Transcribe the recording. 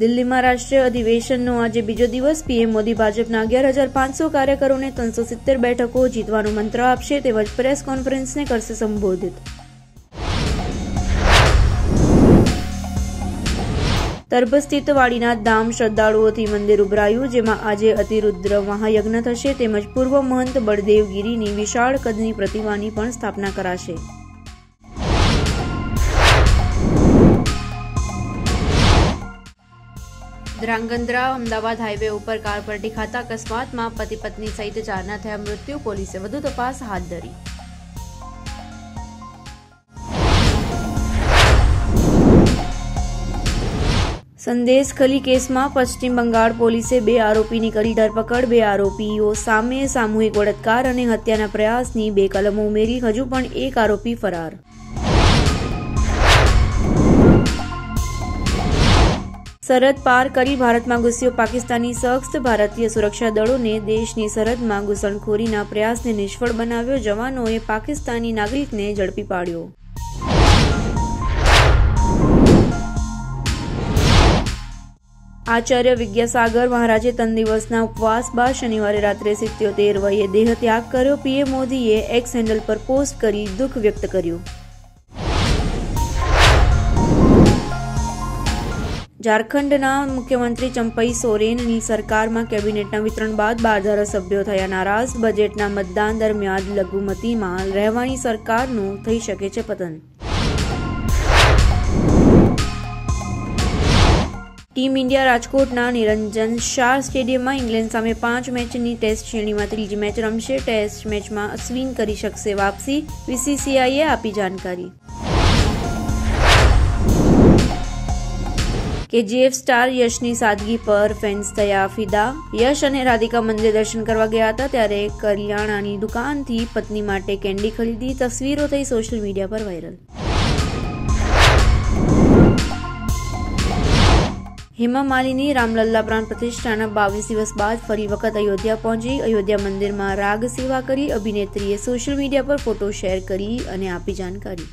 દિલ્હીમાં રાષ્ટ્રીય અધિવેશનનો આજે બીજો દિવસ. પીએમ મોદી ભાજપના અગિયાર હજાર પાંચસો કાર્યકરોને ત્રણસો સિત્તેર બેઠકો જીતવાનો મંત્ર આપશે તેમજ પ્રેસ કોન્ફરન્સને કરશે સંબોધિત. તરભ સ્થિત વાડીનાથ ધામ શ્રદ્ધાળુઓથી મંદિર ઉભરાયું, જેમાં આજે અતિરુદ્ર મહાયજ્ઞ થશે. તેમજ પૂર્વ મહંત બળદેવગીરીની વિશાળ કદની પ્રતિમાની પણ સ્થાપના કરાશે. ધ્રાંગધ્રા અમદાવાદ હાઈવે ઉપર કાર પલટી ખાતા અકસ્માતમાં પતિ પત્ની સહિત ચારના થયા મૃત્યુ. પોલીસે વધુ તપાસ હાથ ધરી. સંદેશ ખલી કેસમાં પશ્ચિમ બંગાળ પોલીસે બે આરોપીની કરી ધરપકડ. બે આરોપીઓ સામે સામૂહિક બળાત્કાર અને હત્યાના પ્રયાસની બે કલમો ઉમેરી હજુ પણ એક આરોપી ફરાર. સરહદ પાર કરી ભારતમાં ઘૂસ્યો પાકિસ્તાની સખ્ત ભારતીય સુરક્ષા દળોને દેશની સરહદમાં ઘૂસણખોરીના પ્રયાસને નિષ્ફળ બનાવ્યો. જવાનોએ પાકિસ્તાની નાગરિકને ઝડપી પાડ્યો. આચાર્ય વિદ્યાસાગર મહારાજે ત્રણ દિવસના ઉપવાસ બાદ શનિવારે રાત્રે સિત્યોતેર વયે દેહ ત્યાગ કર્યો. પીએમ મોદીએ એક્સ હેન્ડલ પર પોસ્ટ કરી દુઃખ વ્યક્ત કર્યું. ઝારખંડના મુખ્યમંત્રી ચંપઈ સોરેનની સરકારમાં કેબિનેટના વિતરણ બાદ બાર ધારાસભ્યો થયા નારાજ. બજેટના મતદાન દરમિયાન લઘુમતીમાં રહેવાની સરકારનું થઈ શકે છે પતન. ટીમ ઇન્ડિયા રાજકોટના નિરંજન શાહ સ્ટેડિયમમાં ઇંગ્લેન્ડ સામે પાંચ મેચની ટેસ્ટ શ્રેણીમાં ત્રીજી મેચ રમશે. ટેસ્ટ મેચમાં અશ્વિન કરી શકશે વાપસી. બીસીસીઆઈએ આપી જાણકારી. કેજીએફ સ્ટાર યશની સાદગી પર ફેન્સ થયા ફિદા. યશ અને રાધિકા મંદિર દર્શન કરવા ગયા હતા ત્યારે કરિયાણાની દુકાનથી પત્ની માટે કેન્ડી ખરીદી, તસવીરો થઈ સોશિયલ મીડિયા પર વાયરલ હેમા માલિની રામલલ્લા પ્રાણ પ્રતિષ્ઠાના બાવીસ દિવસ બાદ ફરી વખત અયોધ્યા પહોંચી. અયોધ્યા મંદિરમાં રાગ સેવા કરી અભિનેત્રીએ સોશિયલ મીડિયા પર ફોટો શેર કરી અને આપી જાણકારી.